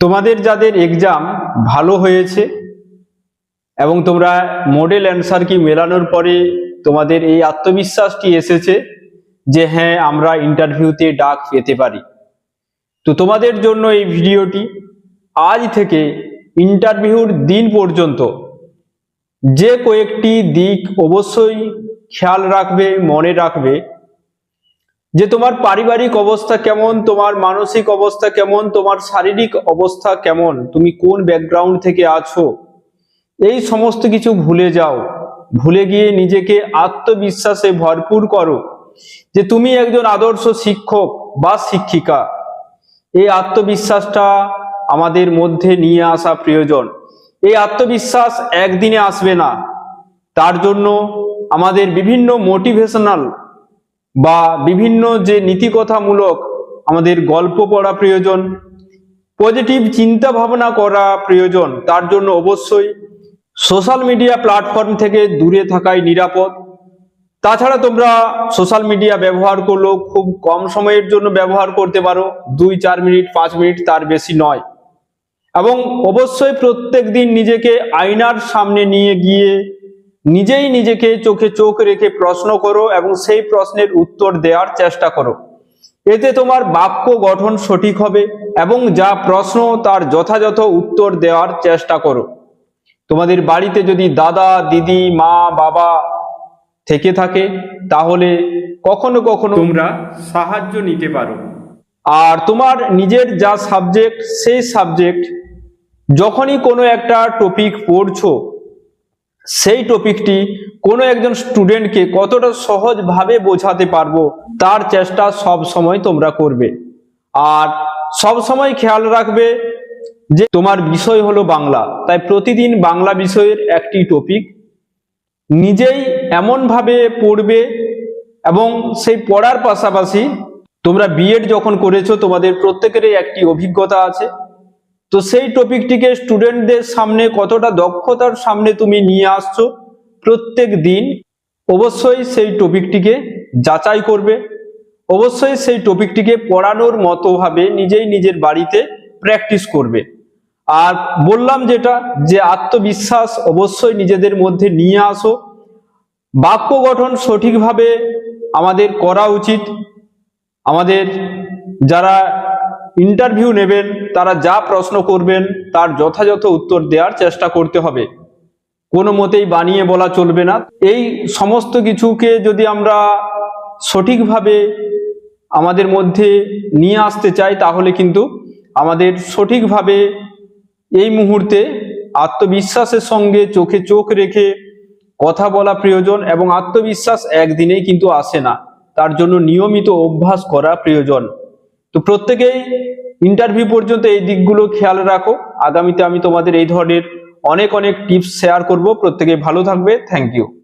তোমাদের যাদের এক্সাম ভালো হয়েছে এবং তোমরা মডেল অ্যান্সার কি মেলানোর পরে তোমাদের এই আত্মবিশ্বাসটি এসেছে যে হ্যাঁ আমরা ইন্টারভিউতে ডাক পেতে পারি। তো তোমাদের জন্য এই ভিডিওটি আজ থেকে ইন্টারভিউর দিন পর্যন্ত যে কয়েকটি দিক অবশ্যই খেয়াল রাখবে, মনে রাখবে যে তোমার পারিবারিক অবস্থা কেমন, তোমার মানসিক অবস্থা কেমন, তোমার শারীরিক অবস্থা কেমন, তুমি কোন ব্যাকগ্রাউন্ড থেকে আছো, এই সমস্ত কিছু ভুলে যাও। ভুলে গিয়ে নিজেকে আত্মবিশ্বাসে ভরপুর করো যে তুমি একজন আদর্শ শিক্ষক বা শিক্ষিকা। এই আত্মবিশ্বাসটা আমাদের মধ্যে নিয়ে আসা প্রয়োজন। এই আত্মবিশ্বাস একদিনে আসবে না। তার জন্য আমাদের বিভিন্ন মোটিভেশনাল বা বিভিন্ন যে নীতিকথামূলক আমাদের গল্প পড়া প্রয়োজন পজিটিভ চিন্তা ভাবনা করা প্রয়োজন, তার জন্য অবশ্যই সোশ্যাল মিডিয়া প্ল্যাটফর্ম থেকে দূরে থাকাই নিরাপদ। তাছাড়া তোমরা সোশ্যাল মিডিয়া ব্যবহার করলেও খুব কম সময়ের জন্য ব্যবহার করতে পারো, দুই, চার মিনিট, পাঁচ মিনিট তার বেশি নয়। এবং অবশ্যই প্রত্যেক দিন নিজেকে আয়নার সামনে নিয়ে গিয়ে নিজেই নিজেকে চোখে চোখ রেখে প্রশ্ন করো এবং সেই প্রশ্নের উত্তর দেওয়ার চেষ্টা করো। এতে তোমার বাক্য গঠন সঠিক হবে এবং যা প্রশ্ন তার যথাযথ উত্তর দেওয়ার চেষ্টা করো। তোমাদের বাড়িতে যদি দাদা দিদি মা বাবা থেকে থাকে তাহলে কখনো কখনো তোমরা সাহায্য নিতে পারো। আর তোমার নিজের যা সাবজেক্ট সেই সাবজেক্ট যখনই কোনো একটা টপিক পড়ছো সেই টপিকটি কোনো একজন স্টুডেন্টকে কতটা সহজভাবে বোঝাতে পারব, তার চেষ্টা সব সময় তোমরা করবে। আর সব সময় খেয়াল রাখবে যে তোমার বিষয় হলো বাংলা। তাই প্রতিদিন বাংলা বিষয়ের একটি টপিক নিজেই এমনভাবে পড়বে এবং সেই পড়ার পাশাপাশি তোমরা বিএড যখন করেছ, তোমাদের প্রত্যেকেরই একটি অভিজ্ঞতা আছে। তো সেই টপিকটিকে স্টুডেন্টদের সামনে কতটা দক্ষতার সামনে তুমি নিয়ে আসছো প্রত্যেক দিন, অবশ্যই সেই টপিকটিকে যাচাই করবে। অবশ্যই সেই টপিকটিকে পড়ানোর মতোভাবে নিজেই নিজের বাড়িতে প্র্যাকটিস করবে। আর বললাম যেটা, যে আত্মবিশ্বাস অবশ্যই নিজেদের মধ্যে নিয়ে আসো। বাক্য গঠন সঠিকভাবে আমাদের করা উচিত। আমাদের যারা ইন্টারভিউ নেবেন, তারা যা প্রশ্ন করবেন তার যথাযথ উত্তর দেওয়ার চেষ্টা করতে হবে। কোনো মতেই বানিয়ে বলা চলবে না। এই সমস্ত কিছুকে যদি আমরা সঠিকভাবে আমাদের মধ্যে নিয়ে আসতে চাই, তাহলে কিন্তু আমাদের সঠিকভাবে এই মুহূর্তে আত্মবিশ্বাসের সঙ্গে চোখে চোখ রেখে কথা বলা প্রয়োজন এবং আত্মবিশ্বাস একদিনেই কিন্তু আসে না। তার জন্য নিয়মিত অভ্যাস করা প্রয়োজন। তো প্রত্যেকেই ইন্টারভিউ পর্যন্ত এই দিকগুলো খেয়াল রাখো। আগামীতে আমি তোমাদের এই ধরনের অনেক অনেক টিপস শেয়ার করব। প্রত্যেকেই ভালো থাকবে। Thank you